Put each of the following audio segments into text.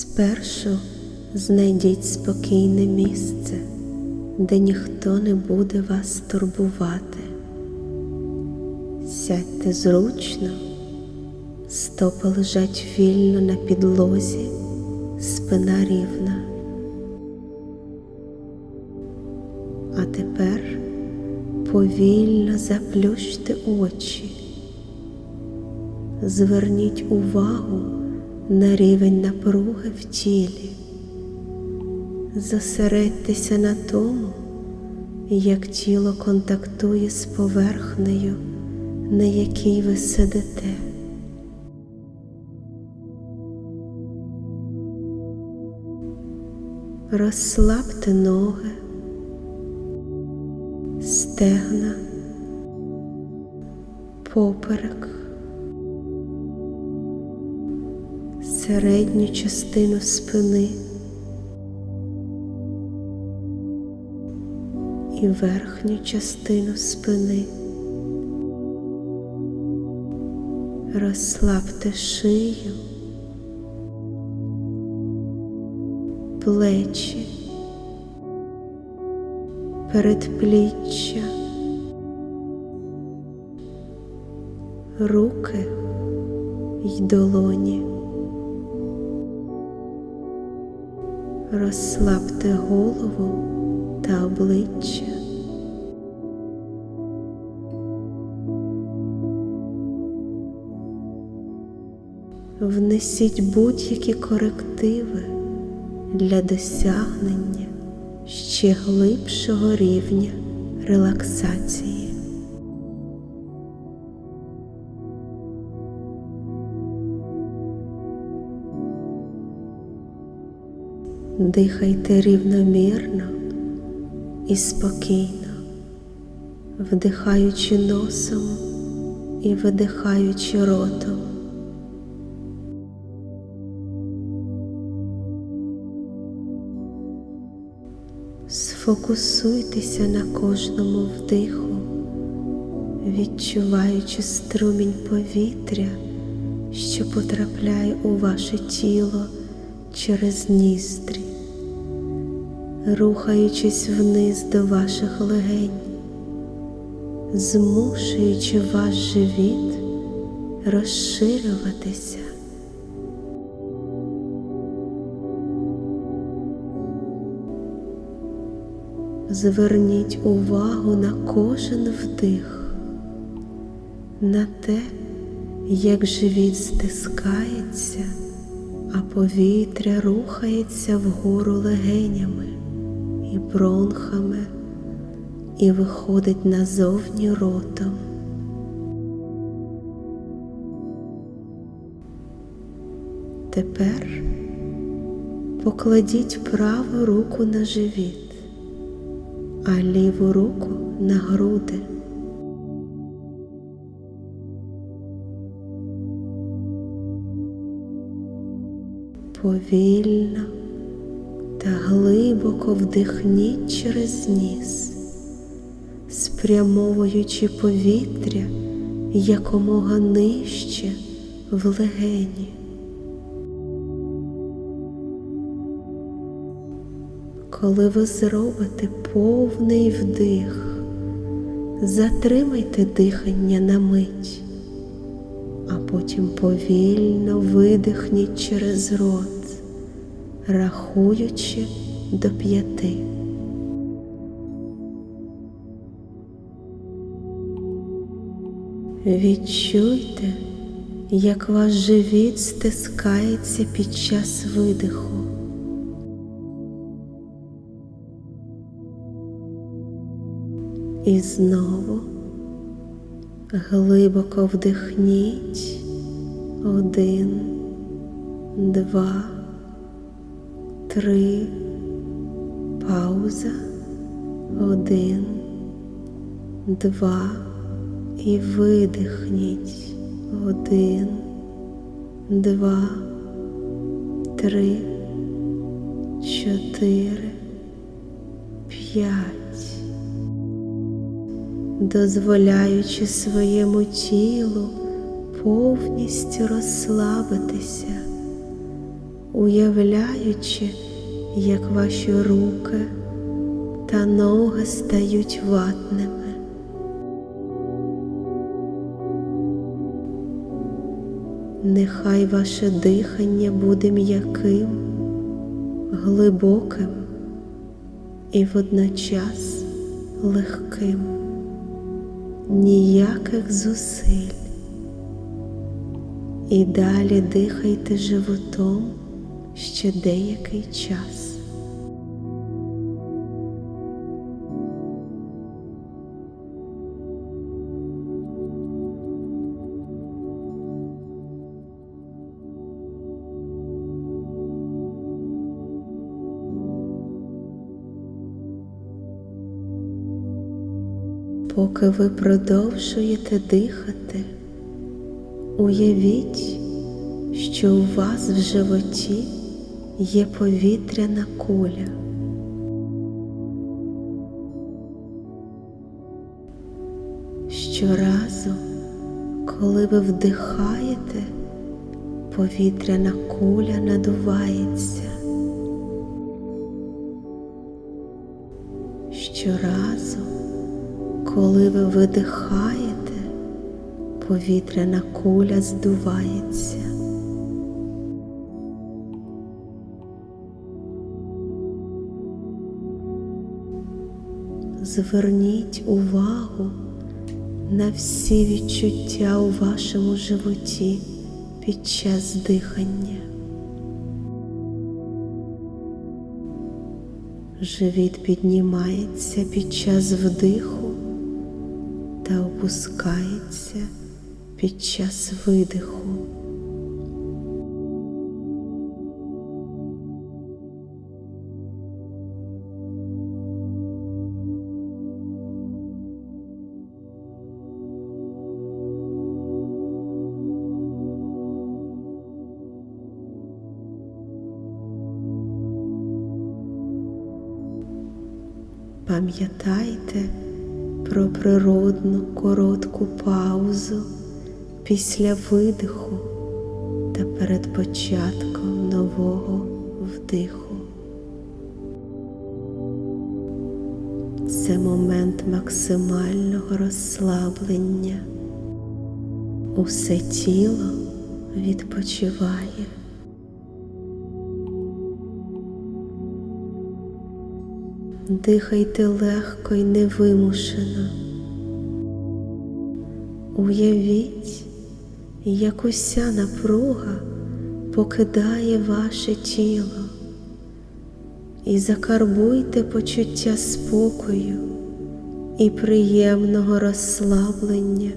Спершу знайдіть спокійне місце, де ніхто не буде вас турбувати. Сядьте зручно, стопи лежать вільно на підлозі, спина рівна. А тепер повільно заплющте очі. Зверніть увагу на рівень напруги в тілі. Зосередьтеся на тому, як тіло контактує з поверхнею, на якій ви сидите. Розслабте ноги, стегна, поперек, середню частину спини і верхню частину спини. Розслабте шию, плечі, передпліччя, руки й долоні. Розслабте голову та обличчя. Внесіть будь-які корективи для досягнення ще глибшого рівня релаксації. Дихайте рівномірно і спокійно, вдихаючи носом і видихаючи ротом. Сфокусуйтеся на кожному вдиху, відчуваючи струмінь повітря, що потрапляє у ваше тіло через ніздрі, рухаючись вниз до ваших легень, змушуючи ваш живіт розширюватися. Зверніть увагу на кожен вдих, на те, як живіт стискається, а повітря рухається вгору легенями бронхами і виходить назовні ротом. Тепер покладіть праву руку на живіт а ліву руку на груди. Повільно та глибоко вдихніть через ніс, спрямовуючи повітря якомога нижче в легені. Коли ви зробите повний вдих, затримайте дихання на мить, а потім повільно видихніть через рот, рахуючи до п'яти. Відчуйте, як ваш живіт стискається під час видиху. І знову глибоко вдихніть один, два, три, пауза, один, два. І видихніть. Один, два, три, чотири, п'ять. Дозволяючи своєму тілу повністю розслабитися, уявляючи, як ваші руки та ноги стають ватними. Нехай ваше дихання буде м'яким, глибоким і водночас легким, ніяких зусиль. І далі дихайте животом ще деякий час. Поки ви продовжуєте дихати, уявіть, що у вас в животі є повітряна куля. Щоразу, коли ви вдихаєте, повітряна куля надувається. Щоразу, коли ви видихаєте, повітряна куля здувається. Зверніть увагу на всі відчуття у вашому животі під час дихання. Живіт піднімається під час вдиху та опускається під час видиху. Пам'ятайте про природну коротку паузу після видиху та перед початком нового вдиху. Це момент максимального розслаблення. Усе тіло відпочиває. Дихайте легко і невимушено. Уявіть, як уся напруга покидає ваше тіло і закарбуйте почуття спокою і приємного розслаблення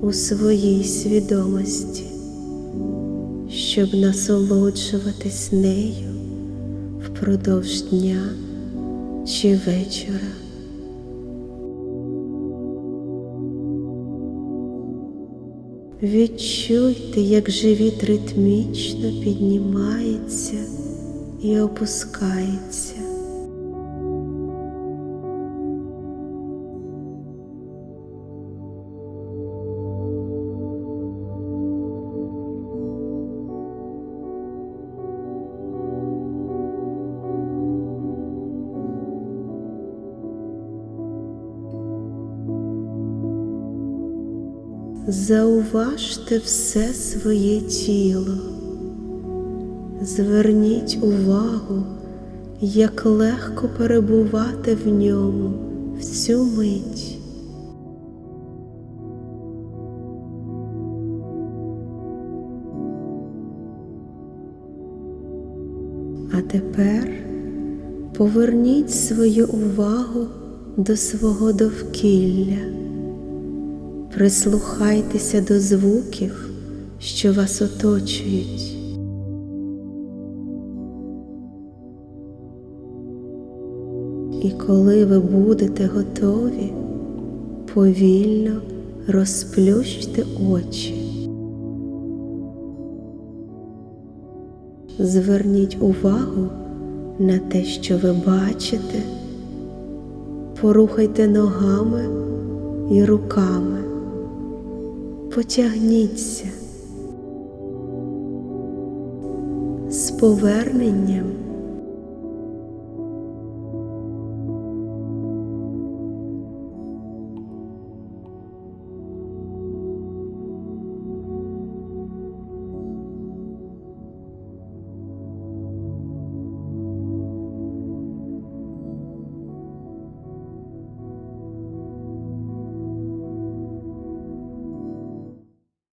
у своїй свідомості, щоб насолоджуватись нею впродовж дня чи вечора. Відчуйте, як живіт ритмічно піднімається і опускається. Зауважте все своє тіло, зверніть увагу, як легко перебувати в ньому всю мить. А тепер поверніть свою увагу до свого довкілля. Прислухайтеся до звуків, що вас оточують. І коли ви будете готові, повільно розплющте очі. Зверніть увагу на те, що ви бачите, порухайте ногами і руками, потягніться. з поверненням